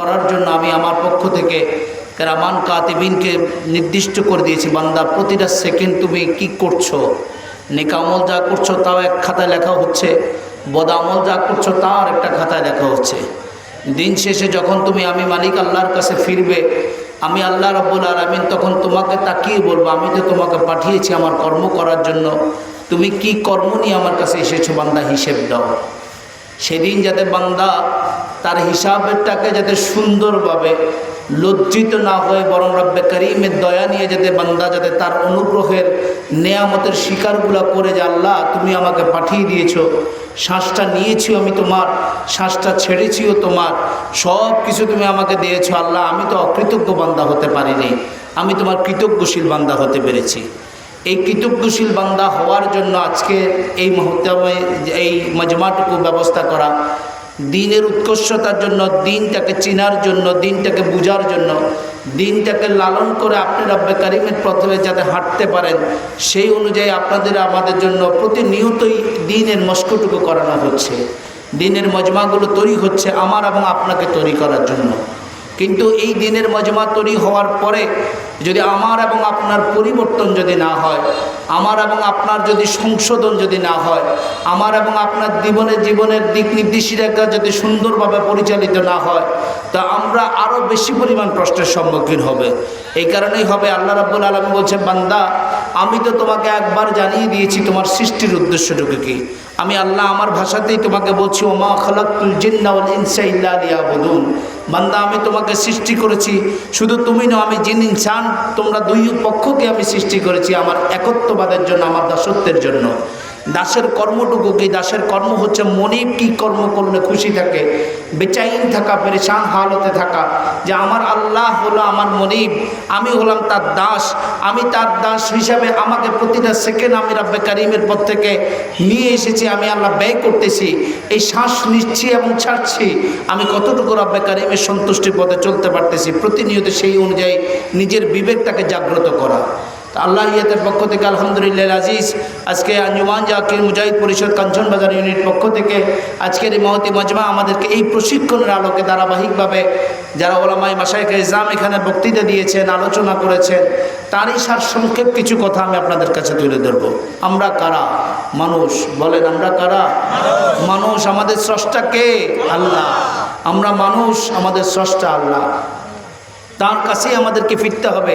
করার জন্য আমি আমার পক্ষ থেকে কেরামান কাতিবিনকে নির্দিষ্ট করে দিয়েছি, বান্দা, প্রতিটা সেকেন্ড তুমি কি করছ? নেকামল যা করছ তাও এক খাতায় লেখা হচ্ছে বদামল যা করছ তাও একটা খাতায় লেখা হচ্ছে। দিন শেষে যখন তুমি আমি মালিক আল্লাহর কাছে ফিরবে, আমি আল্লাহ রব্বুল আলমিন তখন তোমাকে তাকিয়ে বলব, আমি তো তোমাকে পাঠিয়েছি আমার কর্ম করার জন্য, তুমি কি কর্ম নিয়ে আমার কাছে এসেছ বান্দা, হিসেব দাও। সেদিন যাতে বান্দা তার হিসাবেরটাকে যাতে সুন্দরভাবে লজ্জিত না হয়ে, বরং রব্বে করিমের দয়া নিয়ে যাতে বান্দা যাতে তার অনুগ্রহের নেয়ামতের শিকারগুলো করে যে, আল্লাহ, তুমি আমাকে পাঠিয়ে দিয়েছ, শ্বাসটা নিয়েছিও আমি তোমার, শ্বাসটা ছেড়েছিও তোমার সব কিছু তুমি আমাকে দিয়েছ, আল্লাহ, আমি তো অকৃতজ্ঞ বান্দা হতে পারিনি, আমি তোমার কৃতজ্ঞশীল বান্দা হতে পেরেছি। এই কৃতজ্ঞশীল বান্দা হওয়ার জন্য আজকে এই মুহূর্তে এই মজমাটুকু ব্যবস্থা করা। দিনের উৎকর্ষতার জন্য, দিনটাকে চেনার জন্য, দিনটাকে বুঝার জন্য, দিনটাকে লালন করে আপনি রব্বে কারিমের প্রথমে যাতে হাঁটতে পারেন, সেই অনুযায়ী আপনাদের আমাদের জন্য প্রতিনিয়তই দিনের মস্কটুকু করানো হচ্ছে। দিনের মজমাগুলো তৈরি হচ্ছে আমার এবং আপনাকে তৈরি করার জন্য। কিন্তু এই দিনের মজমা তৈরি হওয়ার পরে যদি আমার এবং আপনার পরিবর্তন যদি না হয়, আমার এবং আপনার যদি সংশোধন যদি না হয়, আমার এবং আপনার জীবনের জীবনের দিক নির্দেশিকা যদি সুন্দরভাবে পরিচালিত না হয়, তা আমরা আরও বেশি পরিমাণ প্রশ্নের সম্মুখীন হবে। এই কারণেই হবে আল্লাহ রাব্বুল আলম বলছে বান্দা, আমি তো তোমাকে একবার জানিয়ে দিয়েছি তোমার সৃষ্টির উদ্দেশ্যটুকু কি। আমি আল্লাহ আমার ভাষাতেই তোমাকে বলছি, ওমা খালাকুল জিন্নাউল ইনসা ইল্লা বলুন বান্দা, আমি তোমাকে সৃষ্টি করেছি, শুধু তুমি নয় আমি জিন, ইনসান, তোমরা দুই পক্ষকে আমি সৃষ্টি করেছি আমার একত্ববাদের জন্য, আমার দাসত্বের জন্য। দাসের কর্মটুকু কি? দাসের কর্ম হচ্ছে মনে কি কর্ম করলে খুশি থাকে? বেচাইন থাকা, পেরেশান হালতে থাকা। যে আমার আল্লাহ হলো আমার মনিব, আমি হলাম তার দাস। আমি তার দাস হিসাবে আমাকে প্রতিটা সেকেন্ড আমি রাব্বে কারিমের পর থেকে নিয়ে এসেছি, আমি আল্লাহ ব্যয় করতেছি। এই শ্বাস নিচ্ছি এবং ছাড়ছি। আমি কতটুকু রাব্বে কারিমের সন্তুষ্টির পথে চলতে পারতেছি? প্রতিনিয়ত সেই অনুযায়ী নিজের বিবেকটাকে জাগ্রত করা। আল্লাহ ইয়াতের পক্ষ থেকে আলহামদুলিল্লাহ আজিজ। আজকে আঞ্জুমান জাকির মুজাহিদ পরিষদ কাঞ্চন বাজার ইউনিট পক্ষ থেকে আজকের এই মহতি মজমা আমাদেরকে এই প্রশিক্ষণের আলোকে ধারাবাহিকভাবে যারা ওলামাই মাসাইকে ইসলাম এখানে বক্তৃতা দিয়েছেন, আলোচনা করেছেন, তারই সার সংক্ষেপ কিছু কথা আমি আপনাদের কাছে তুলে ধরবো। আমরা কারা? মানুষ। বলেন, আমরা কারা? মানুষ। আমাদের স্রষ্টা কে? আল্লাহ। আমরা মানুষ, আমাদের স্রষ্টা আল্লাহ। তার কাছেই আমাদেরকে ফিরতে হবে,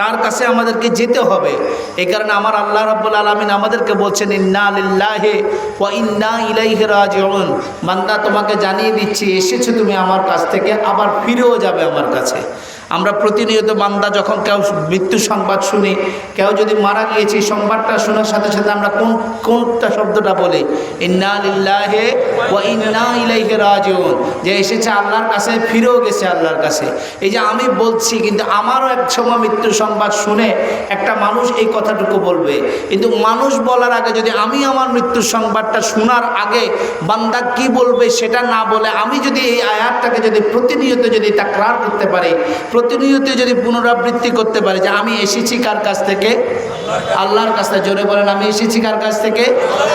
তার কাছে আমাদেরকে যেতে হবে। এই কারণে আমার আল্লাহ রাব্বুল আলমিন আমাদেরকে বলছেন, ইন্না আলিল্লাহে ও ইন্না ইলাইহে রাজন মান্দা তোমাকে জানিয়ে দিচ্ছি, এসেছ তুমি আমার কাছ থেকে, আবার ফিরেও যাবে আমার কাছে। আমরা প্রতিনিয়ত বান্দা যখন কেউ মৃত্যু সংবাদ শুনি, কেউ যদি মারা গিয়েছে সংবাদটা শোনার সাথে সাথে আমরা কোন, কোনটা শব্দটা বলি? ইন্না লিল্লাহে যে এসেছে আল্লাহর কাছে, ফিরেও গেছে আল্লাহর কাছে। এই যে আমি বলছি, কিন্তু আমারও এক সময় মৃত্যু সংবাদ শুনে একটা মানুষ এই কথাটুকু বলবে। কিন্তু মানুষ বলার আগে যদি আমি আমার মৃত্যুর সংবাদটা শোনার আগে বান্দা কি বলবে সেটা না বলে, আমি যদি এই আয়াতটাকে যদি প্রতিনিয়ত যদি তাকরার করতে পারি প্রতিনিয়ত যদি পুনরাবৃত্তি করতে পারি যে আমি এসেছি কার কাছ থেকে? আল্লাহর কাছে। জোরে বলেন, আমি এসেছি কার কাছ থেকে?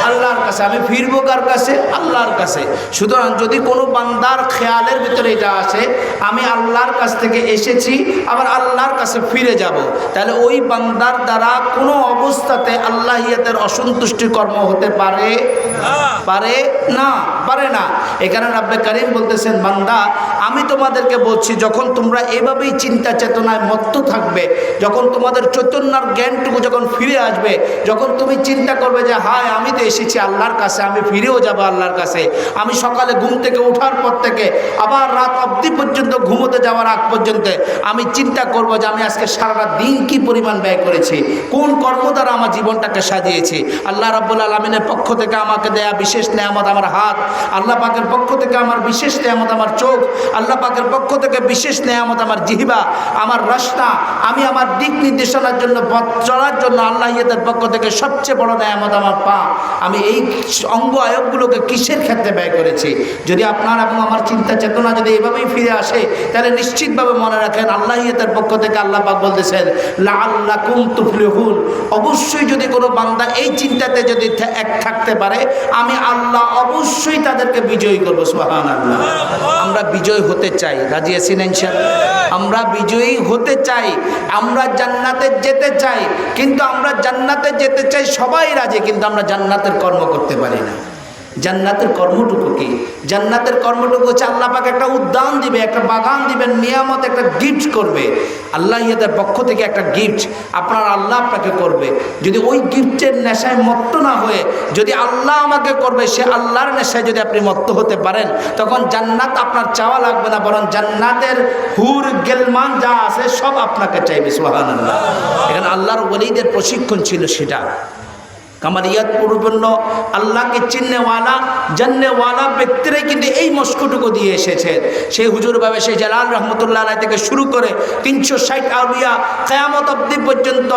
আল্লাহর কাছে। আমি ফিরবো কার কাছে? আল্লাহর কাছে। সুতরাং যদি কোনো বান্দার খেয়ালের ভিতরে এটা আসে, আমি আল্লাহর কাছ থেকে এসেছি, আবার আল্লাহর কাছে ফিরে যাব, তাহলে ওই বান্দার দ্বারা কোনো অবস্থাতে আল্লাহিয়াতের অসন্তুষ্টি কর্ম হতে পারে পারে না পারে না। এ কারণে রাব্বে কারিম বলতেছেন, বান্দা, আমি তোমাদেরকে বলছি, যখন তোমরা এভাবেই চিন্তা চেতনায় মত্ত থাকবে, যখন তোমাদের চৈতন্যর জ্ঞানটুকু যখন ফিরে আসবে, যখন তুমি চিন্তা করবে যে, হায়, আমি তো এসেছি আল্লাহর কাছে, আমি ফিরেও যাব আল্লাহর কাছে। আমি সকালে ঘুম থেকে ওঠার পর থেকে আবার রাত অবধি পর্যন্ত ঘুমোতে যাওয়ার আগ পর্যন্ত আমি চিন্তা করব যে, আমি আজকে সারাটা দিন কি পরিমাণ ব্যয় করেছি? কোন কর্ম দ্বারা আমার জীবনটাকে সাজিয়েছি? আল্লাহ রাব্বুল আলমিনের পক্ষ থেকে আমাকে দেয়া বিশেষ নেয়ামত আমার হাত। আল্লাহ পাকের পক্ষ থেকে আমার বিশেষ নেয়ামত আমার চোখ। আল্লাহ পাকের পক্ষ থেকে বিশেষ নেয়ামত আমার জিহিবা, আমার রসনা আমি আমার দিক নির্দেশনার জন্য, পথ চলার জন্য আল্লাহ ইয়েদের পক্ষ থেকে সবচেয়ে বড় নেয়ামত আমার পা। আমি এই অঙ্গ আয়োগগুলোকে কিসের ক্ষেত্রে ব্যয় করেছি? যদি আপনার এবং আমার চিন্তা চেতনা যদি এভাবেই ফিরে আসে, তাহলে নিশ্চিতভাবে মনে রাখেন আল্লাহ ইয়েদের পক্ষ থেকে আল্লাহ পাক বলতেছেন লা আল্লাহ কুম তুফলিহুন। অবশ্যই যদি কোনো বান্দা এই চিন্তাতে যদি এক থাকতে পারে আমি আল্লাহ অবশ্যই তাদেরকে বিজয়ী করব সোহান আল্লাহ আমরা বিজয় হতে চাই, রাজি ইনশাআল্লাহ? আমরা বিজয়ী হতে চাই, আমরা জান্নাতে যেতে চাই, কিন্তু আমরা জান্নাতে যেতে চাই সবাই রাজি, কিন্তু আমরা জান্নাতের কর্ম করতে পারি না। জান্নাতের কর্মটুকু কি? জান্নাতের কর্মটুকু হচ্ছে আল্লাহ পাকে একটা উদ্যান দিবে, একটা বাগান দিবেন নিয়ামত, একটা গিফট করবে। আল্লাহ ইয়াদের পক্ষ থেকে একটা গিফট আপনার আল্লাহ আপনাকে করবে। যদি ওই গিফটের নেশায় মত্ত না হয়ে, যদি আল্লাহ আমাকে করবে, সে আল্লাহর নেশায় যদি আপনি মত্ত হতে পারেন, তখন জান্নাত আপনার চাওয়া লাগবে না, বরং জান্নাতের হুর, গেলমান যা আছে সব আপনাকে চাইবে সোহান আল্লাহ এখানে আল্লাহর ওলিদের প্রশিক্ষণ ছিল সেটা। কামালিয়াত পরিপূর্ণ আল্লাহকে চিননেওয়ালা জাননেওয়ালা ব্যক্তিরাই কিন্তু এই মস্কটুকু দিয়ে এসেছেন সেই হুজুর বাবা সেই জালাল রহমতুল্লাহ থেকে শুরু করে তিনশো ষাট আউলিয়া কেয়ামত অব্দি পর্যন্ত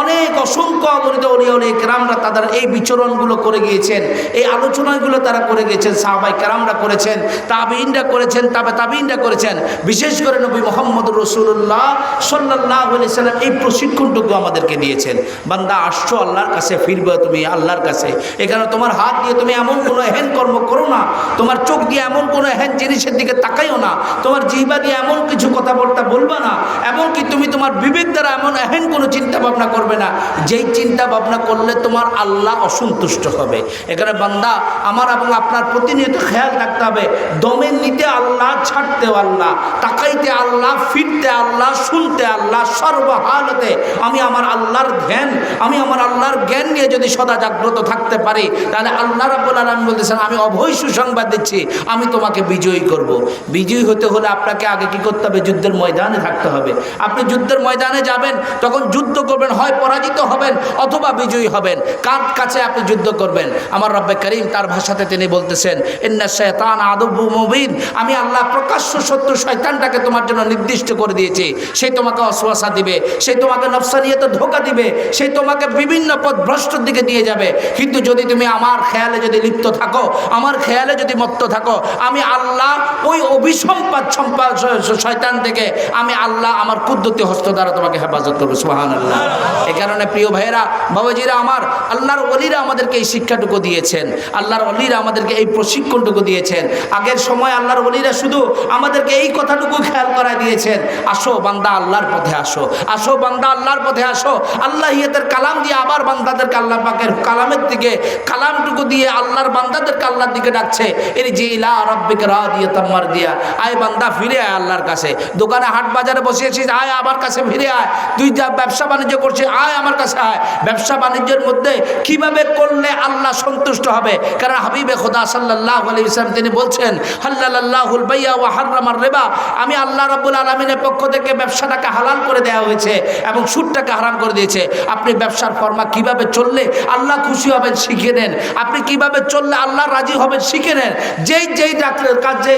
অনেক অসংখ্য অগণিত অলিয়া অলি কেরামরা তাদের এই বিচরণগুলো করে গিয়েছেন, এই আলোচনাগুলো তারা করে গিয়েছেন সাহাবাই কেরামরা করেছেন তাবিনরা করেছেন, তাবে তাবিনরা করেছেন। বিশেষ করে নবী মোহাম্মদ রসুল্লাহ সাল্লাহ সাল্লাম এই প্রশিক্ষণটুকু আমাদেরকে দিয়েছেন। বান্দা আসছো আল্লাহর কাছে ফিরবে তুমি আল্লাহর কাছে। এখানে তোমার হাত দিয়ে তুমি এমন কোনো এহেন কর্ম করো না। তোমার চোখ দিয়ে এমন কোনো এহেন জিনিসের দিকে তাকাইও না। তোমার জিহ্বা দিয়ে এমন কিছু কথাবার্তা বলবা না। এমনকি তুমি তোমার বিবেক দ্বারা এমন এহেন কোনো চিন্তা ভাবনা করবে না। যেই চিন্তা ভাবনা করলে তোমার আল্লাহ অসন্তুষ্ট হবে। এখানে বান্দা, আমার এবং আপনার প্রতিনিয়ত খেয়াল রাখতে হবে। দমে নিতে আল্লাহ ছাড়তেও আল্লাহ, তাকাইতে আল্লাহ, ফিরতে আল্লাহ, শুনতে আল্লাহ, সর্বহালতে আমি আমার আল্লাহর ধ্যান, আমি আমার আল্লাহর জ্ঞান নিয়ে যদি সদা জাগ্রত থাকতে পারি। তাহলে আল্লাহ রাবুল আলম বলতেছেন, আমি অভয় সুসংবাদ দিচ্ছি, আমি তোমাকে বিজয়ী করব। বিজয়ী হতে হলে আপনাকে আগে কি করতে হবে? যুদ্ধের ময়দানে থাকতে হবে। আপনি যুদ্ধের ময়দানে যাবেন, তখন যুদ্ধ করবেন, হয় পরাজিত হবেন অথবা বিজয়ী হবেন। কার কাছে আপনি যুদ্ধ করবেন? আমার রব্বে করিম তার ভাষাতে তিনি বলতেছেন এন্না শয়তান আদবু মুবিন। আমি আল্লাহ প্রকাশ্য সত্য শয়তানটাকে তোমার জন্য নির্দিষ্ট করে দিয়েছি। সে তোমাকে অশ্বাসা দিবে, সে তোমাকে নফসানিয়তে ধোকা দিবে, সে তোমাকে বিভিন্ন পথ ভ্রষ্টর দিকে দিয়ে যাবে। কিন্তু যদি তুমি আমার খেয়ালে যদি লিপ্ত থাকো, আমার খেয়ালে যদি মত্ত থাকো, আমি আল্লাহ ওই অভিসম্পাদ সম্পাদ শয়তান থেকে আমি আল্লাহ আমার কুদ্দতি হস্ত দ্বারা তোমাকে হেফাজত করব। সুহান আল্লাহ এ কারণে প্রিয় ভাইয়েরা, বাবাজিরা আমার, আল্লাহর অলিরা আমাদেরকে এই শিক্ষাটুকু দিয়েছেন। আল্লাহর অলিরা আমাদেরকে এই প্রশিক্ষণটুকু দিয়েছেন। আগের সময় আল্লাহর অলিরা শুধু আমাদেরকে এই কথাটুকু খেয়াল করা দিয়েছেন, আসো বান্দা আল্লাহর পথে আসো। আসো বান্দা আল্লাহর পথে আসো। আল্লাহ ইয়েতের কালাম দিয়ে আবার বান্দাদেরকে আল্লাহ পাকের কালামের দিকে, কালামটুকু দিয়ে আল্লাহর বান্দাদেরকে আল্লাহর দিকে ডাকছে। এর যে ইলা রব্বিকে রা দিয়ে তাম্মার দিয়া আয় বান্দা, ফিরে আয় আল্লাহর কাছে। দোকানে হাট বাজারে বসিয়েছিস আয় আমার কাছে ফিরে আয়। তুই যা ব্যবসা বাণিজ্য করছিস, আয় আমার কাছে আয়। ব্যবসা বাণিজ্যের মধ্যে কীভাবে করলে আল্লাহ সন্তুষ্ট হবে? কারণ হাবিবে খোদা সাল্লাহ আলী ইসলাম তিনি বলছেন হাল্লাহুল বাইয়া ও হার্রামার রেবা। আমি আল্লাহ রব্বুল আলমিনের পক্ষ থেকে ব্যবসাটাকে হালাল করে দেওয়া হয়েছে এবং সুদটাকে হারাম করে দিয়েছে। আপনি ব্যবসার ফর্মা কীভাবে চললে আল্লাহ খুশি হবেন, শিখে নেন। আপনি কীভাবে চললে আল্লাহ রাজি হবেন, শিখে নেন। যেই যেই ডাক্তার কাজ যে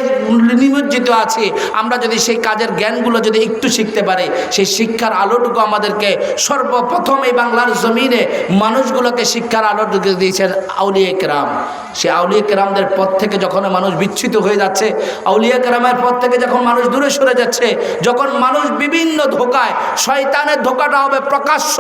নিমজ্জিত আছে, আমরা যদি সেই কাজের জ্ঞানগুলো যদি একটু শিখতে পারি, সেই শিক্ষার আলোটুকু আমাদেরকে সর্বপ্রথম এই বাংলার জমিনে মানুষগুলোকে শিক্ষার আলোটুকু দিয়েছেন আউলিয়া কেরাম। সে আউলিয়া কেরামদের পথ থেকে যখন মানুষ বিচ্ছিত হয়ে যাচ্ছে, আউলিয়া কেরামের পথ থেকে যখন মানুষ দূরে সরে যাচ্ছে, যখন মানুষ বিভিন্ন ধোকায়, শয়তানের ধোকাটা হবে প্রকাশ্য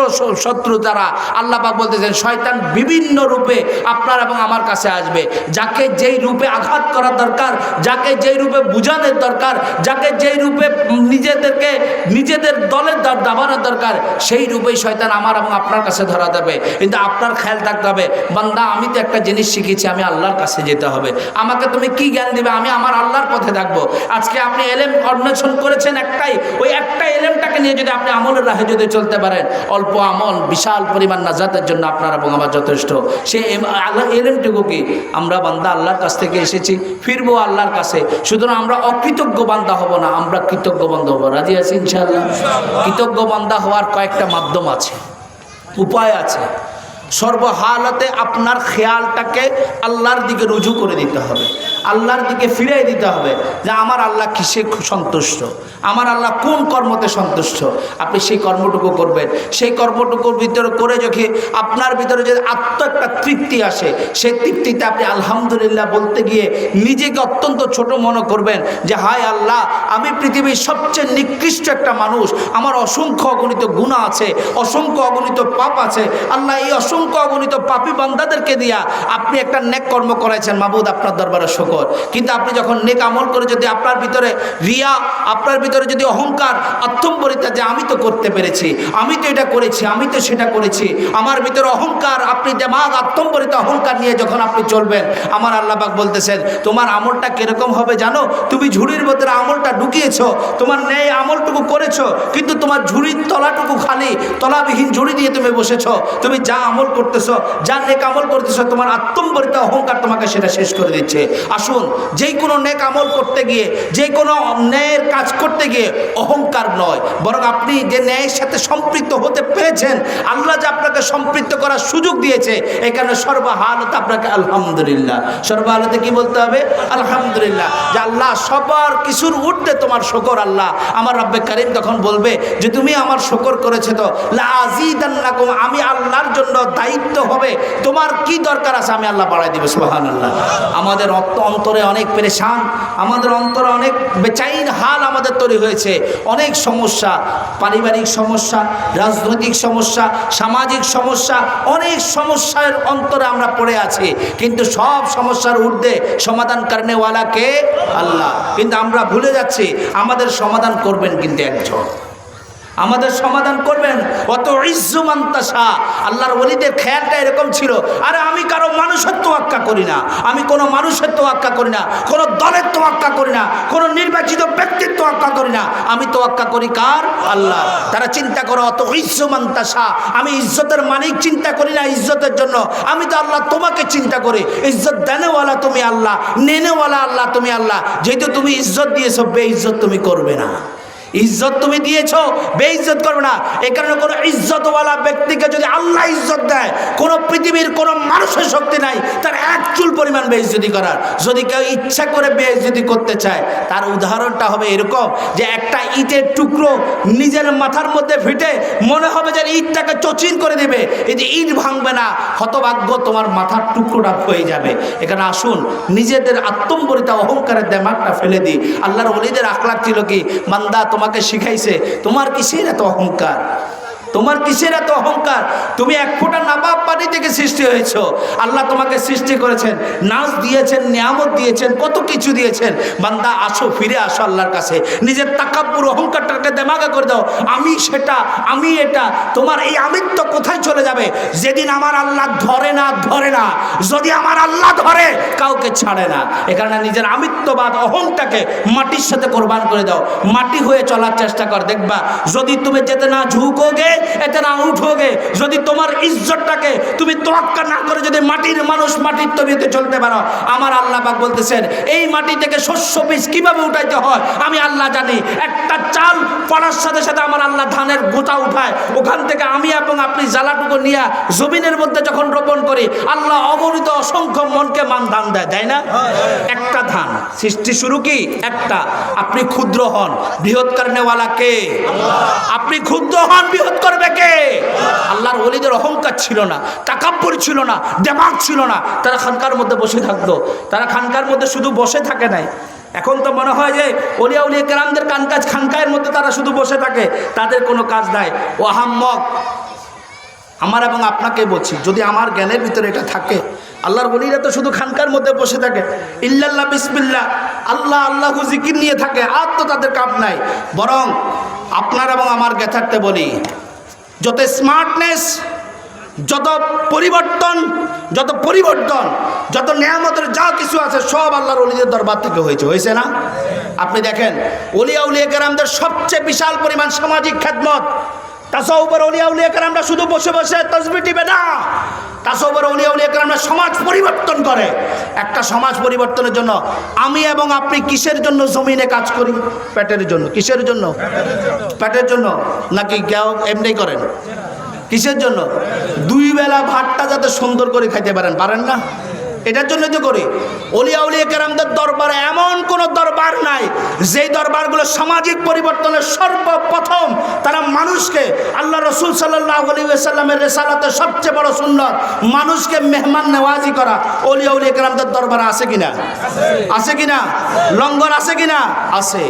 শত্রু যারা আল্লাহ বলতেছেন শয়তান বিভিন্ন রূপে আপনার এবং আমার কাছে আসবে। যাকে যেই রূপে আঘাত করার দরকার, যাকে যেই রূপে বুঝানোর দরকার, যাকে যেই রূপে নিজেদেরকে, নিজেদের দলের দাবানোর দরকার, সেই রূপেই শয়তান আমার এবং আপনার কাছে ধরা দেবে। কিন্তু আপনার খেয়াল থাকতে হবে, বান্দা, আমি তো একটা জিনিস শিখেছি, আমি আল্লাহর কাছে যেতে হবে। আমাকে তুমি কি জ্ঞান দিবে? আমি আমার আল্লাহর পথে থাকব। আজকে আপনি এলেম অন্বেষণ করেছেন একটাই, ওই একটা এলেমটাকে নিয়ে যদি আপনি আমলের রাহে যদি চলতে পারেন, অল্প আমল, বিশাল পরিমাণ নাজাতের জন্য আপনার এবং আমার যথেষ্ট। সে আল্লাহ এলেমটুকু কি? আমরা বান্দা আল্লাহর কাছ থেকে এসেছি ফিরবো আল্লাহর কাছে। সুতরাং আমরা অকৃতজ্ঞ বান্দা হব না আমরা কৃতজ্ঞ বান্ধা হব। রাজি আছি ইনশাআল্লাহ। কৃতজ্ঞ বান্দা হওয়ার কয়েকটা মাধ্যম আছে উপায় আছে। সর্বহালতে আপনার খেয়ালটাকে আল্লাহর দিকে রুজু করে দিতে হবে। আল্লাহর দিকে ফিরিয়ে দিতে হবে যে আমার আল্লাহ কিসে সন্তুষ্ট? আমার আল্লাহ কোন কর্মতে সন্তুষ্ট? আপনি সেই কর্মটুকু করবেন। সেই কর্মটুকুর ভিতরে করে যখন আপনার ভিতরে যদি আত্ম একটা তৃপ্তি আসে, সেই তৃপ্তিতে আপনি আলহামদুলিল্লাহ বলতে গিয়ে নিজেকে অত্যন্ত ছোট মনে করবেন যে, হায় আল্লাহ, আমি পৃথিবীর সবচেয়ে নিকৃষ্ট একটা মানুষ। আমার অসংখ্য অগণিত গুণা আছে, অসংখ্য অগণিত পাপ আছে। আল্লাহ, এই অসংখ্য অসংখ্য অগণিত পাপি বান্দাদেরকে দিয়া আপনি একটা নেক কর্ম করাইছেন, মাবুদ, আপনার দরবারে শকর। কিন্তু আপনি যখন নেক আমল করে যদি আপনার ভিতরে রিয়া, আপনার ভিতরে যদি অহংকার, আত্মম্বরিতা যে আমি তো করতে পেরেছি, আমি তো এটা করেছি, আমি তো সেটা করেছি, আমার ভিতরে অহংকার, আপনি দেমাগ, আত্মম্বরিত অহংকার নিয়ে যখন আপনি চলবেন, আমার আল্লাহবাক বলতেছেন, তোমার আমলটা কীরকম হবে জানো? তুমি ঝুড়ির ভিতরে আমলটা ঢুকিয়েছো, তোমার ন্যায় আমলটুকু করেছ, কিন্তু তোমার ঝুড়ির তলাটুকু খালি, তলাবিহীন ঝুড়ি দিয়ে তুমি বসেছ, তুমি যা আমল করতেছো, যা নেক আমল করতেছো, তোমার আত্মম্বরিত অহংকার তোমাকে সেটা শেষ করে দিচ্ছে। আসুন যেই কোনো নেক আমল করতে গিয়ে যে কোনো ন্যায়ের কাজ করতে গিয়ে অহংকার নয়, বরং আপনি যে ন্যায়ের সাথে সম্পৃক্ত হতে পেরেছেন, আল্লাহ যে আপনাকে সম্পৃক্ত করার সুযোগ দিয়েছে, এখানে সর্বহালতে আপনাকে আলহামদুলিল্লাহ। সর্বহালতে কি বলতে হবে? আলহামদুলিল্লাহ। যে আল্লাহ সবার কিছুর উঠতে তোমার শকর আল্লাহ। আমার রব্বে করিম তখন বলবে, যে তুমি আমার শকর করেছে তো লাজিদান্নাকুম আমি আল্লাহর জন্য দায়িত্ব হবে। তোমার কি দরকার আছে? আমি আল্লাহ বাড়াই দিব সুবহান আল্লাহ আমাদের অন্ত- অন্তরে অনেক পেরেশান, আমাদের অন্তরে অনেক বেচাইন হাল আমাদের তৈরি হয়েছে। অনেক সমস্যা, পারিবারিক সমস্যা, রাজনৈতিক সমস্যা, সামাজিক সমস্যা, অনেক সমস্যার অন্তরে আমরা পড়ে আছি। কিন্তু সব সমস্যার ঊর্ধ্বে সমাধান কারণেওয়ালা কে? আল্লাহ। কিন্তু আমরা ভুলে যাচ্ছি, আমাদের সমাধান করবেন কিন্তু একজন। আমাদের সমাধান করবেন। অত ইজ্জুমান্তাসা আল্লাহর ওলিদের খেয়ালটা এরকম ছিল। আরে আমি কারও মানুষের তোয়াক্কা করি না। আমি কোনো মানুষের তোয়াক্কা করি না। কোনো দলের তোয়াক্কা করি না। কোনো নির্বাচিত ব্যক্তির তোয়াক্কা করি না। আমি তোয়াক্কা করি কার? আল্লাহ তারা চিন্তা করো, অত ইজ্জুমান্তাসা আমি ইজ্জতের মালিক, চিন্তা করি না ইজ্জতের জন্য। আমি তো আল্লাহ তোমাকে চিন্তা করি। ইজ্জত দেনেওয়ালা তুমি আল্লাহ, নেনেওয়ালা আল্লাহ তুমি আল্লাহ। যেহেতু তুমি ইজ্জত দিয়েছ বে ইজ্জত তুমি করবে না। ইজ্জত তুমি দিয়েছ, বেইজ্জত করবে না। এ কারণে কোনো ইজ্জতওয়ালা ব্যক্তিকে যদি আল্লাহ ইজ্জত দেয়, কোনো পৃথিবীর কোনো মানুষের শক্তি নাই, তার এক চুল পরিমাণ বেইজ্জতি করার। যদি কেউ ইচ্ছা করে বেইজ্জতি করতে চায়, তার উদাহরণটা হবে এরকম যে একটা ইটের টুকরো নিজের মাথার মধ্যে ফিটে মনে হবে যে ইটটাকে চচিন করে দেবে। এই যে ইট ভাঙবে না, হতভাগ্য তোমার মাথার টুকরোটা হয়ে যাবে। এখানে আসুন, নিজেদের আত্মম্বরিতা অহংকারের দেমাগটা ফেলে দিই। আল্লাহর অলিদের আখলাক ছিল কি? মান্দা তোমাকে শিখাইছে তোমার কিসের এত অহংকার? তোমার কিসের এত অহংকার? তুমি এক ফোঁটা নাবাব পানি থেকে সৃষ্টি হয়েছ। আল্লাহ তোমাকে সৃষ্টি করেছেন, নাচ দিয়েছেন, নিয়ামত দিয়েছেন, কত কিছু দিয়েছেন। বান্দা, আসো, ফিরে আসো আল্লাহর কাছে। নিজের তাকাপুর অহংকারটাকে দেমাগা করে দাও। আমি সেটা, আমি এটা, তোমার এই আমিত্ব কোথায় চলে যাবে? যেদিন আমার আল্লাহ ধরে না ধরে না। যদি আমার আল্লাহ ধরে, কাউকে ছাড়ে না। এখানে নিজের আমিত্ববাদ, অহংটাকে মাটির সাথে কোরবান করে দাও। মাটি হয়ে চলার চেষ্টা কর। দেখবা, যদি তুমি যেতে না ঝুঁকোগে এতে না উঠোগে যদি তোমার ইজ্জতটাকে তুমি তোয়াক্কা না করে যদি মাটির মানুষ মাটির তবিতে চলতে পারো আমার আল্লাহ পাক বলতেছেন এই মাটি থেকে শস্য বীজ কীভাবে উঠাইতে হয়? আমি আল্লাহ জানি। একটা চাল পড়ার সাথে সাথে আমার আল্লাহ ধানের গোটা উঠায়। ওখান থেকে আমি এবং আপনি জ্বালাটুকু নিয়ে জমিনের মধ্যে যখন রোপণ করি আল্লাহ অগণিত অসংখ্য মনকে মান ধান দেয় তাই না? একটা ধান সৃষ্টি শুরু কি? একটা। আপনি ক্ষুদ্র হন বৃহৎ করেনেওয়ালা কে? আপনি ক্ষুদ্র হন বৃহৎ করবে কে? আল্লাহর ওলিদের অহংকার ছিল না, তাকাব্বর ছিল না, দেমাগ ছিল না। তারা খানকার মধ্যে বসে থাকতো। তারা খানকার মধ্যে শুধু বসে থাকে নাই। এখন তো মনে হয় যে অলিয়া উলিয়া কেরামদের কান কাজ খানকায়ের মধ্যে তারা শুধু বসে থাকে, তাদের কোনো কাজ নাই। ও আহাম্মক আমার এবং আপনাকে বলছি, যদি আমার জ্ঞানের ভিতরে এটা থাকে, আল্লাহর বলিরা তো শুধু খানকার মধ্যে বসে থাকে। ইল্লাল্লাহ, বিসমিল্লাহ। আল্লাহ আল্লাহ জিকির নিয়ে থাকে, আর তো তাদের কাপ নাই। বরং আপনার এবং আমার জ্ঞাতার্থে বলি যত স্মার্টনেস যত পরিবর্তন যত পরিবর্তন, যত নিয়ামতের যা কিছু আছে, সব আল্লাহর অলিদের দরবার থেকে হয়েছে। হয়েছে না? আপনি দেখেন অলিয়া উলিয়া কেরামদের সবচেয়ে বিশাল পরিমাণ সামাজিক খেদমত। উপর অলিয়া উলিয়া কেরামরা শুধু বসে বসে তসবি টিপে না তাসাউবার অলিয়া উলিয়া কেরামরা সমাজ পরিবর্তন করে। একটা সমাজ পরিবর্তনের জন্য আমি এবং আপনি কিসের জন্য জমিনে কাজ করি? পেটের জন্য। কিসের জন্য? পেটের জন্য। নাকি কেউ এমনি করেন? কিসের জন্য? দুই বেলা ভাতটা যাতে সুন্দর করে খাইতে পারেন পারেন না? এটার জন্য তো করি। অলিয়া উলিয়া কেরামদের দরবারে এমন কোনো দরবার নাই, যেই দরবারগুলো সামাজিক পরিবর্তনের সর্বপ্রথম তারা মানুষকে, আল্লাহ রসুল সাল্লাহ আলী সাল্লামের রেসালাতের সবচেয়ে বড় সুন্দর মানুষকে মেহমান নেওয়াজি করা। অলিয়া উলিয়া কেরামদের দরবারে আছে কিনা? আছে কিনা? লঙ্গর আছে কিনা? আছে।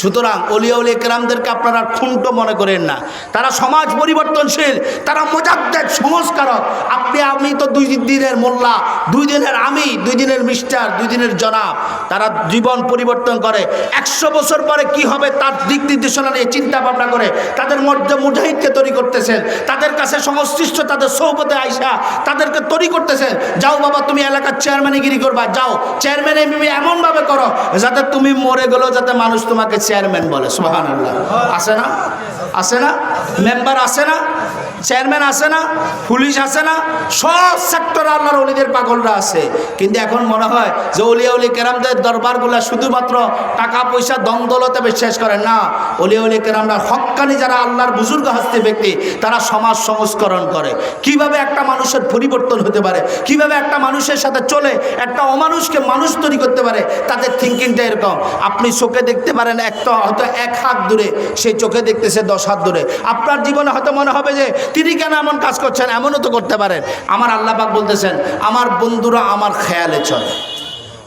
সুতরাং অলিয়া উলি কেরামদেরকে আপনারা খুন্ট মনে করেন না। তারা সমাজ পরিবর্তনশীল, তারা মোজাদ্দেদ, সংস্কারক। আপনি, আমি তো দুই দিনের মোল্লা, দুই দিনের আমি, দুই দিনের মিস্টার, দুই দিনের জনাব। তারা জীবন পরিবর্তন করে। একশো বছর পরে কি হবে তার দিক নির্দেশনা নিয়ে চিন্তা ভাবনা করে। তাদের মধ্যে মুজাহিদকে তৈরি করতেছেন। তাদের কাছে সংশ্লিষ্ট, তাদের সৌবতে আইসা তাদেরকে তৈরি করতেছেন। যাও বাবা, তুমি এলাকার চেয়ারম্যানিগিরি করবা। যাও চেয়ারম্যান এমনি এমনভাবে করো যাতে তুমি মরে গেলেও যাতে মানুষ তোমাকে চেয়ারম্যান বলে সোহান আল্লাহ আসে না? আসে না? মেম্বার আসে না? চেয়ারম্যান আসে না, পুলিশ আসে না, সব সেক্টর আল্লাহর অলিদের পাগলরা আছে। কিন্তু এখন মনে হয় যে অলিয়া অলি কেরামদের দরবারগুলা শুধুমাত্র টাকা পয়সা দ্বন্দ্বলতে বিশ্বাস করেন না। অলিয়া অলি কেরামরা হক্কানি যারা আল্লাহর বুজুর্গ হাস্তি ব্যক্তি, তারা সমাজ সংস্করণ করে। কীভাবে একটা মানুষের পরিবর্তন হতে পারে? কীভাবে একটা মানুষের সাথে চলে একটা অমানুষকে মানুষ তৈরি করতে পারে? তাদের থিঙ্কিংটা এরকম। আপনি চোখে দেখতে পারেন, একটা হয়তো এক হাত দূরে, সেই চোখে দেখতেছে দশ হাত দূরে। আপনার জীবনে হয়তো মনে হবে যে তিনি কেন এমন কাজ করছেন? এমনও তো করতে পারেন। আমার আল্লাহ পাক বলতেছেন, আমার বন্ধুরা আমার খেয়ালে চলে।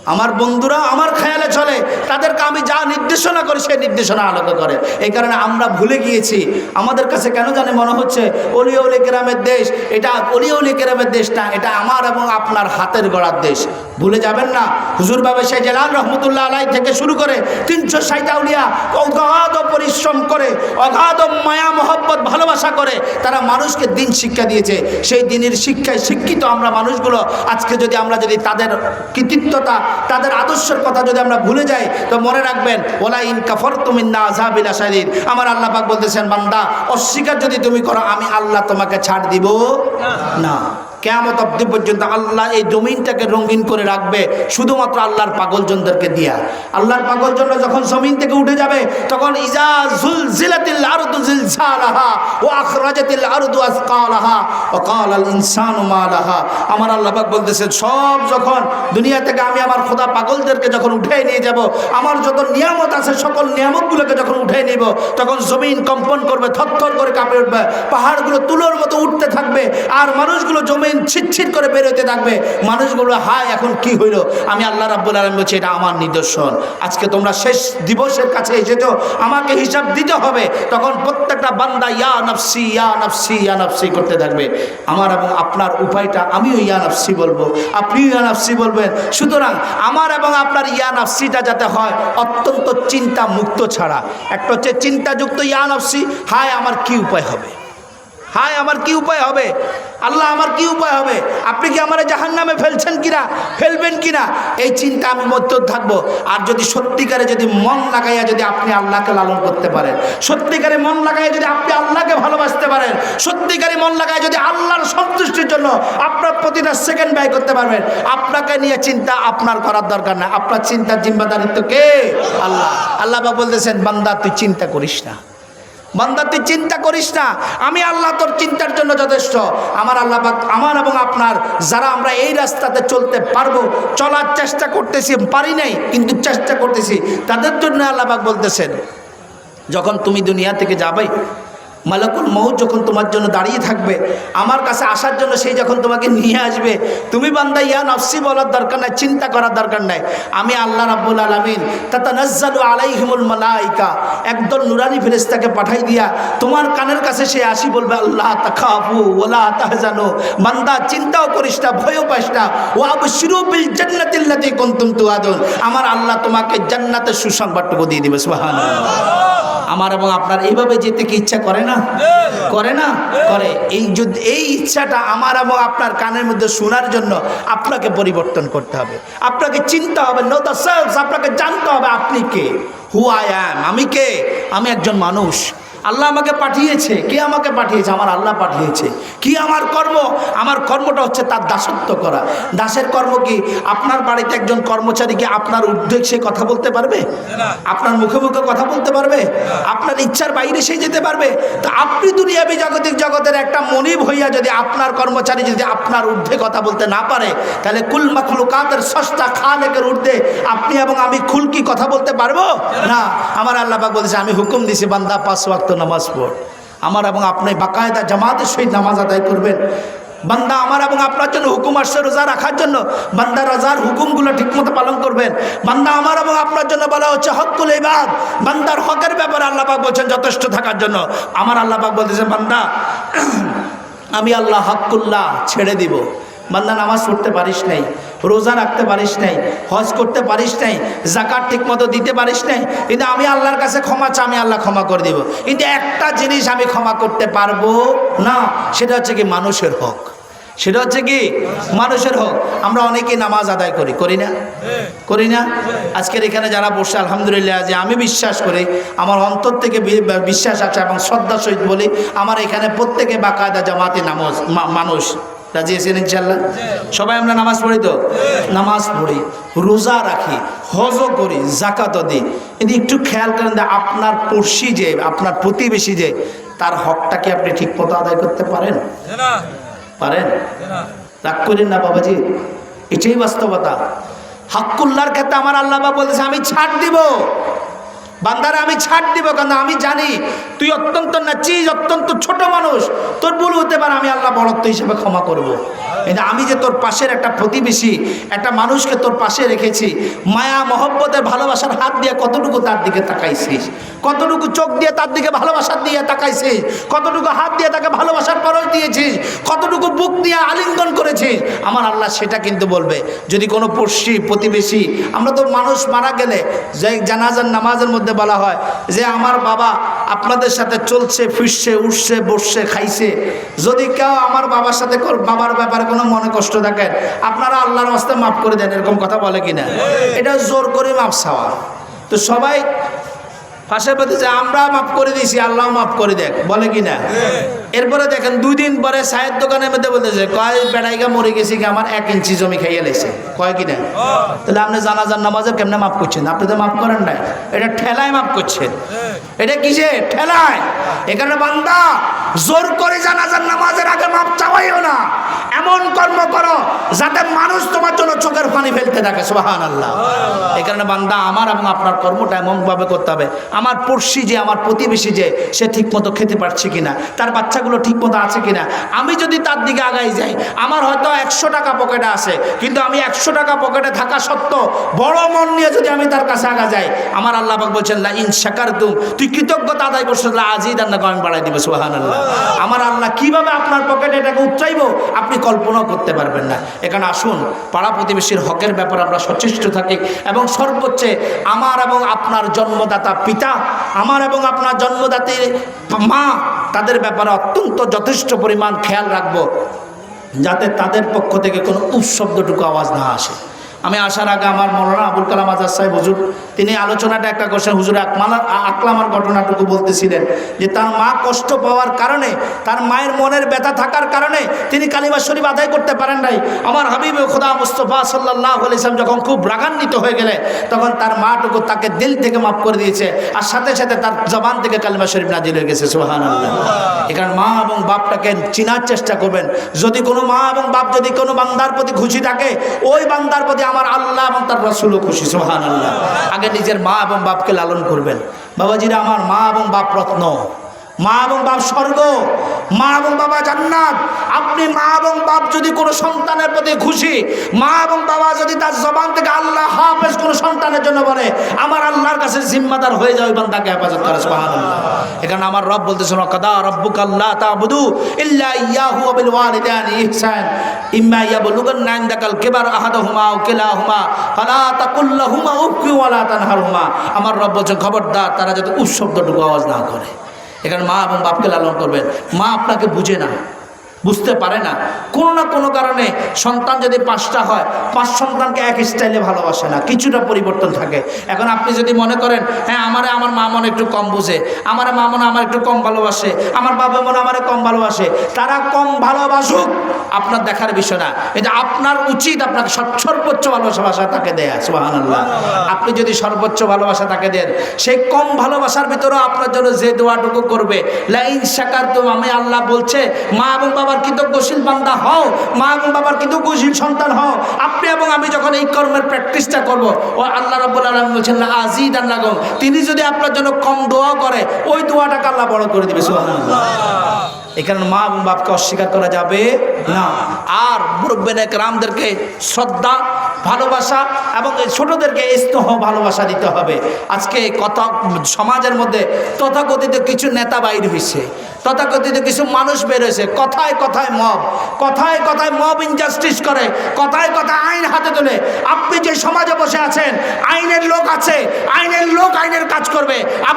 আমার বন্ধুরা আমার খেয়ালে চলে। তাদেরকে আমি যা নির্দেশনা করি, সেই নির্দেশনা আলোকে করে। এই কারণে আমরা ভুলে গিয়েছি। আমাদের কাছে কেন জানে মনে হচ্ছে, অলি অলি গ্রামের দেশ, এটা অলি অলি গ্রামের দেশ না, এটা আমার এবং আপনার হাতের গড়ার দেশ। ভুলে যাবেন না। হুজুর বাবা সেই জেলাল রহমতুল্লাহ আলাই থেকে শুরু করে তিনশো ষাট আউলিয়া অগাধ পরিশ্রম করে, অগাধ মায়া, মহব্বত, ভালোবাসা করে তারা মানুষকে দিন শিক্ষা দিয়েছে। সেই দিনের শিক্ষায় শিক্ষিত আমরা মানুষগুলো, আজকে যদি আমরা যদি তাদের কৃতিত্বতা, তাদের আদর্শের কথা যদি আমরা ভুলে যাই, তো মনে রাখবেন ওলা ইন কাফর তুমি না আজাবিলা শাহিদ আমার আল্লাহ পাক বলতেছেন, বান্দা, অস্বীকার যদি তুমি করো, আমি আল্লাহ তোমাকে ছাড় দিব না। কেমত অব্দি পর্যন্ত আল্লাহ এই জমিনটাকে রঙিন করে রাখবে, শুধুমাত্র আল্লাহর পাগলজনদেরকে দিয়া। আল্লাহর পাগলজন যখন জমিন থেকে উঠে যাবে, তখন আমার আল্লাহ পাক বলতেছেন, সব যখন দুনিয়া থেকে আমি আমার খোদা পাগলদেরকে যখন উঠে নিয়ে যাব, আমার যত নিয়ামত আছে, সকল নিয়ামতগুলোকে যখন উঠে নিব, তখন জমিন কম্পন করবে, থরথর করে কাঁপে উঠবে, পাহাড়গুলো তুলোর মতো উঠতে থাকবে, আর মানুষগুলো জমিন ছিটছিট করে বেরোতে থাকবে। মানুষগুলো, হায়, এখন কি হইল? আমি আল্লাহ রাব্বুল আলম বলছি, এটা আমার নিদর্শন। আজকে তোমরা শেষ দিবসের কাছে এসেছ, আমাকে হিসাব দিতে হবে। তখন প্রত্যেকটা বান্দা ইয়া নফসি ইয়া নফসি ইয়া নফসি করতে থাকবে। আমার এবং আপনার উপায়টা আমিও ইয়া নফসি বলব। আপনিও ইয়া নফসি বলবেন। সুতরাং আমার এবং আপনার ইয়া নফসিটা যাতে হয়, অত্যন্ত চিন্তা মুক্ত ছাড়া। একটা হচ্ছে চিন্তাযুক্ত ইয়া নফসি, হায়, আমার কি উপায় হবে? হায়, আমার কি উপায় হবে? আল্লাহ, আমার কি উপায় হবে? আপনি কি আমার জাহান নামে ফেলছেন কিনা? ফেলবেন কিনা? এই চিন্তা আমি মধ্য থাকব। আর যদি সত্যিকারে যদি মন লাগাইয়া যদি আপনি আল্লাহকে লালন করতে পারেন, সত্যিকারে মন লাগাইয়া যদি আপনি আল্লাহকে ভালোবাসতে পারেন, সত্যিকারে মন লাগায় যদি আল্লাহর সন্তুষ্টির জন্য আপনার প্রতিটা সেকেন্ড ব্যয় করতে পারবেন, আপনাকে নিয়ে চিন্তা আপনার করার দরকার না। আপনার চিন্তার জিম্মাদারিত্ব কে? আল্লাহ। আল্লাহ বলতেছেন, বান্দা, তুই চিন্তা করিস না। বান্দা, তুই চিন্তা করিস না। আমি আল্লাহ তোর চিন্তার জন্য যথেষ্ট। আমার আল্লাহ আমার এবং আপনার, যারা আমরা এই রাস্তাতে চলতে পারব, চলার চেষ্টা করতেছি, পারি নাই, কিন্তু চেষ্টা করতেছি, তাদের জন্য আল্লাহবাক বলতেছেন, যখন তুমি দুনিয়া থেকে যাবে মালাকুল মৌত যখন তোমার জন্য দাঁড়িয়ে থাকবে, আমার কাছে আসার জন্য সেই যখন তোমাকে নিয়ে আসবে, তুমি বান্দা, ইয়া নফসি বলার দরকার নাই, চিন্তা করার দরকার নাই। আমি আল্লাহ রাব্বুল আলমিন তাতা নজ্জালু আলাইহিমুল মালাইকা, একদল নুরানি ফেরেস্তাকে পাঠাই দিয়া তোমার কানের কাছে সে আসি বলবে, আল্লাহ, তাখাফু ওলা তাহজানো। বান্দা, চিন্তাও করিস না, ভয়ও পাইস না। ও আবু শিরুবিল জান্নাতিল্লাতি কুনতুম তুআদুন। আমার আল্লাহ তোমাকে জান্নাতের সুসংবাদটুকু দিয়ে দিবে, সুবহানাল্লাহ। আমার এবং আপনার এইভাবে যেতে কি ইচ্ছা করে না? করে না? করে। এই যদি এই ইচ্ছাটা আমার এবং আপনার কানের মধ্যে শোনার জন্য আপনাকে পরিবর্তন করতে হবে। আপনাকে চিনতে হবে নো দ্য সেলস আপনাকে জানতে হবে আপনি কে? হু আই অ্যাম আমি কে? আমি একজন মানুষ। আল্লাহ আমাকে পাঠিয়েছে, কে আমাকে পাঠিয়েছে? আমার আল্লাহ পাঠিয়েছে। কি আমার কর্ম? আমার কর্মটা হচ্ছে তার দাসত্ব করা। দাসের কর্ম কি? আপনার বাড়িতে একজন কর্মচারীকে আপনার উদ্বেগ সে কথা বলতে পারবে? আপনার মুখে মুখে কথা বলতে পারবে? আপনার ইচ্ছার বাইরে সে যেতে পারবে? তো আপনি দুনিয়াবি জাগতিক জগতের একটা মনিব হইয়া যদি আপনার কর্মচারী যদি আপনার ঊর্ধ্বে কথা বলতে না পারে, তাহলে কুল মাখলুকাতের সস্তা খালেকের ঊর্ধ্বে আপনি এবং আমি খুল কি কথা বলতে পারব? না। আমার আল্লাহ বলছে আমি হুকুম দিছি, বান্দা পাঁচ ওয়াক্ত নামাজ পড়। আমার এবং আপনি বাকায়দা জামাতের সহিত নামাজ আদায় করবেন। বান্দা আমার এবং আপনার জন্য হুকুম আসছে রোজা রাখার জন্য। বান্দা রোজার হুকুমগুলো ঠিকমতো পালন করবেন। বান্দা আমার এবং আপনার জন্য বলা হচ্ছে হকুল ইবাদ। বান্দার হকের ব্যাপারে আল্লাপাক বলছেন যথেষ্ট থাকার জন্য। আমার আল্লাহ পাক বলতেছে, বান্দা, আমি আল্লাহ হকুল্লাহ ছেড়ে দিব। বান্দা নামাজ পড়তে পারিস নাই। রোজা রাখতে পারিস নাই, হজ করতে পারিস নাই, জাকাত ঠিক মতো দিতে পারিস নাই, কিন্তু আমি আল্লাহর কাছে ক্ষমা চা আমি আল্লাহ ক্ষমা করে দিব। কিন্তু একটা জিনিস আমি ক্ষমা করতে পারব না, সেটা হচ্ছে কি মানুষের হক। সেটা হচ্ছে কি মানুষের হক। আমরা অনেকেই নামাজ আদায় করি করি না? করি না? আজকের এখানে যারা বসে, আলহামদুলিল্লাহ, যে আমি বিশ্বাস করি, আমার অন্তর থেকে বিশ্বাস আছে এবং শ্রদ্ধা সহিত বলি, আমার এখানে প্রত্যেকে বাকায়দা জামাতে নামাজ মানুষ। রাজি আছেন ইনশাল্লাহ সবাই আমরা নামাজ পড়ি তো? নামাজ পড়ি রোজা রাখি হজও করি জাকাতও দিই। কিন্তু একটু খেয়াল করেন যে আপনার পড়শি যে আপনার প্রতিবেশী যে তার হকটা কি আপনি ঠিক মতো আদায় করতে পারেন? পারেন? রাগ করেন না বাবাজি। এটাই বাস্তবতা। হাক্কুল্লার ক্ষেত্রে আমার আল্লাহ বাবা বলতেছে আমি ছাড় দিব। বান্দারে, আমি ছাড় দিব, কারণ আমি জানি তুই অত্যন্ত নাচিস অত্যন্ত ছোট মানুষ। তোর ভুল হতে পারে, আমি আল্লাহ বড়ত্ব হিসেবে ক্ষমা করব। কিন্তু আমি যে তোর পাশের একটা প্রতিবেশী, একটা মানুষকে তোর পাশে রেখেছি, মায়া, মহব্বতের ভালোবাসার হাত দিয়ে কতটুকু তার দিকে তাকাইছিস? কতটুকু চোখ দিয়ে তার দিকে ভালোবাসার দিয়ে তাকাইছিস? কতটুকু হাত দিয়ে তাকে ভালোবাসার পরশ দিয়েছিস? কতটুকু বুক দিয়ে আলিঙ্গন করেছিস আমার আল্লাহ সেটা কিন্তু বলবে। যদি কোনো পড়শি প্রতিবেশী আমরা তো মানুষ মারা গেলে যে জানাজার নামাজের মধ্যে বলা হয় যে আমার বাবা আপনাদের সাথে চলছে ফিরছে উঠছে বসছে খাইছে। যদি কেউ আমার বাবার সাথে বাবার ব্যাপারে কোনো মনে কষ্ট থাকেন আপনারা আল্লাহর রাস্তায় মাফ করে দেন এরকম কথা বলে কিনা? এটা জোর করে মাপ চাওয়া। তো সবাই পাশে পেতে যে আমরা মাফ করে দিয়েছি আল্লাহ মাফ করে দেখ, বলে কি না এরপরে দেখেন দুই দিন পরে সাহের দোকানের মধ্যে বলতেছে, কয় বেড়াইগা মরে গেছি কি আমার এক ইঞ্চি জমি খাইয়ে লেছে কয় কি না তাহলে আপনি জানাজার নামাজে কেমনে মাফ করছেন? আপনি তো মাফ করেন নাই। এটা ঠেলায় মাফ করছেন। এটা কিসে? ঠেলায়। এখানে বান্দা, জোর করে জানাজার নামাজের আগে মাপ চাওয়াইও না। এমন কর্ম করো যাতে মানুষ তোমার জন্য চোখের পানি ফেলতে থাকে সুবাহান আল্লাহ এই কারণে বান্দা, আমার এবং আপনার কর্মটা এমনভাবে করতে হবে। আমার পড়শি যে, আমার প্রতিবেশী যে, সে ঠিকমতো খেতে পারছে কিনা, তার বাচ্চাগুলো ঠিকমতো আছে কিনা, আমি যদি তার দিকে আগাই যাই, আমার হয়তো একশো টাকা পকেটে আছে, কিন্তু আমি একশো টাকা পকেটে থাকা সত্ত্বেও বড় মন নিয়ে যদি আমি তার কাছে আগা যাই, আমার আল্লাহ পাক বলছেন, লা ইন শাকার তুম তুই কৃতজ্ঞতা আদায় করছ আজই রান্না আমি বাড়াই দিবে সুহান আল্লাহ আমার আল্লাহ কীভাবে আপনার পকেটে এটাকে উচ্চাইব আপনি কল্পনাও করতে পারবেন না। এখানে আসুন, পাড়া প্রতিবেশীর হকের ব্যাপারে আমরা সচেষ্ট থাকি, এবং সর্বোচ্চে আমার এবং আপনার জন্মদাতা পিতা আমার এবং আপনার জন্মদাতির মা, তাদের ব্যাপারে অত্যন্ত যথেষ্ট পরিমাণ খেয়াল রাখব, যাতে তাদের পক্ষ থেকে কোনো উৎসব্দটুকু আওয়াজ না আসে। আমি আসার আগে আমার মৌলানা আবুল কালাম আজাদ সাহেব, হুজুর, তিনি আলোচনাটা একটা করছেন, হুজুর আকমালার আকলামার ঘটনাটুকু বলতেছিলেন যে তার মা কষ্ট পাওয়ার কারণে, তার মায়ের মনের ব্যথা থাকার কারণে তিনি কালিমা শরীফ আদায় করতে পারেন নাই। আমার হাবিব খোদা মুস্তফা সাল্লাহ ইসলাম যখন খুব রাগান্বিত হয়ে গেলে, তখন তার মাটুকু তাকে দিল থেকে মাফ করে দিয়েছে, আর সাথে সাথে তার জবান থেকে কালিমা শরীফ নাজিল হয়ে গেছে সুহান এখানে মা এবং বাপটাকে চিনার চেষ্টা করবেন। যদি কোনো মা এবং বাপ, যদি কোনো বান্দার প্রতি খুশি থাকে, ওই বান্দার প্রতি আমার আল্লাহ এবং তার রসুলও খুশি সোহান আল্লাহ আগে নিজের মা এবং বাপকে লালন করবেন। বাবাজিরা, আমার মা এবং বাপ রত্ন। মা এবং বাপ স্বর্গ, মা এবং বাবা জান্নাত। আপনি মা এবং বাপ যদি কোনো সন্তানের প্রতি খুশি, মা এবং বাবা যদি তার জবান থেকে আল্লাহ হাফেজ কোনো সন্তানের জন্য বলে, আমার আল্লাহর কাছে জিম্মাদার হয়ে যায় তাকে হেফাজত করে এখানে আমার রব বলতে বলতেছেন কদা রব্বুক আল্লাহ তাবুদু ইল্লা ইয়াহু বিল ওয়ালিদানি ইহসান। ইম্মা ইয়াবলুগান্না ইনদাকাল কিবার আহাদাহুমা আও কিলাহুমা, ফালা তাকুল লাহুমা উফকি ওয়া লা তানহারহুমা। আমার রব বলছেন খবরদার, তারা যাতে উৎশব্দটুকু আওয়াজ না করে। এখানে মা এবং বাপকে লালন করবেন। মা আপনাকে বুঝে না। বুঝতে পারে না। কোনো না কোনো কারণে সন্তান যদি পাঁচটা হয়, পাঁচ সন্তানকে এক স্টাইলে ভালোবাসে না। কিছুটা পরিবর্তন থাকে। এখন আপনি যদি মনে করেন হ্যাঁ আমারে আমার মা মনে একটু কম বুঝে, আমার মা মনে আমার একটু কম ভালোবাসে, আমার বাবা মনে আমারে কম ভালোবাসে, তারা কম ভালোবাসুক। আপনার দেখার বিষয় না। এটা আপনার উচিত আপনাকে সর্বোচ্চ ভালোবাসা ভাষা তাকে দেয়া সুবাহান আল্লাহ আপনি যদি সর্বোচ্চ ভালোবাসা তাকে দেন, সেই কম ভালোবাসার ভিতরেও আপনার জন্য যে দোয়াটুকু করবে লাইন শাকার তো আমি আল্লাহ বলছে, মা এবং বাবার কৃতজ্ঞশীল বান্দা হও, মা এবং বাবার কৃতজ্ঞশীল সন্তান হও, আপনি এবং আমি যখন এই কর্মের প্র্যাকটিসটা করব, ও আল্লাহ রব্বুল আলম বলছেন আজিদ আল্লাহ তিনি যদি আপনার জন্য কম দোয়া করে, ওই দোয়াটাকে আল্লাহ বড় করে দিবে এখানে মা এবং বাপকে অস্বীকার করা যাবে না। আর মুরব্বেন রামদেরকে শ্রদ্ধা, ভালোবাসা এবং ছোটদেরকে স্নেহ, ভালোবাসা দিতে হবে। আজকে কথা সমাজের মধ্যে তথাকথিত কিছু নেতা বাইর হয়েছে তথাকথিত কিছু মানুষ বের হয়েছে কথায় কথায় মব, কথায় কথায় মব ইনজাস্টিস করে, কথায় কথায় আইন হাতে তোলে। আপনি যে সমাজে বসে আছেন, আইনের লোক আছে, আইনের লোক আইনের কাজ করবে।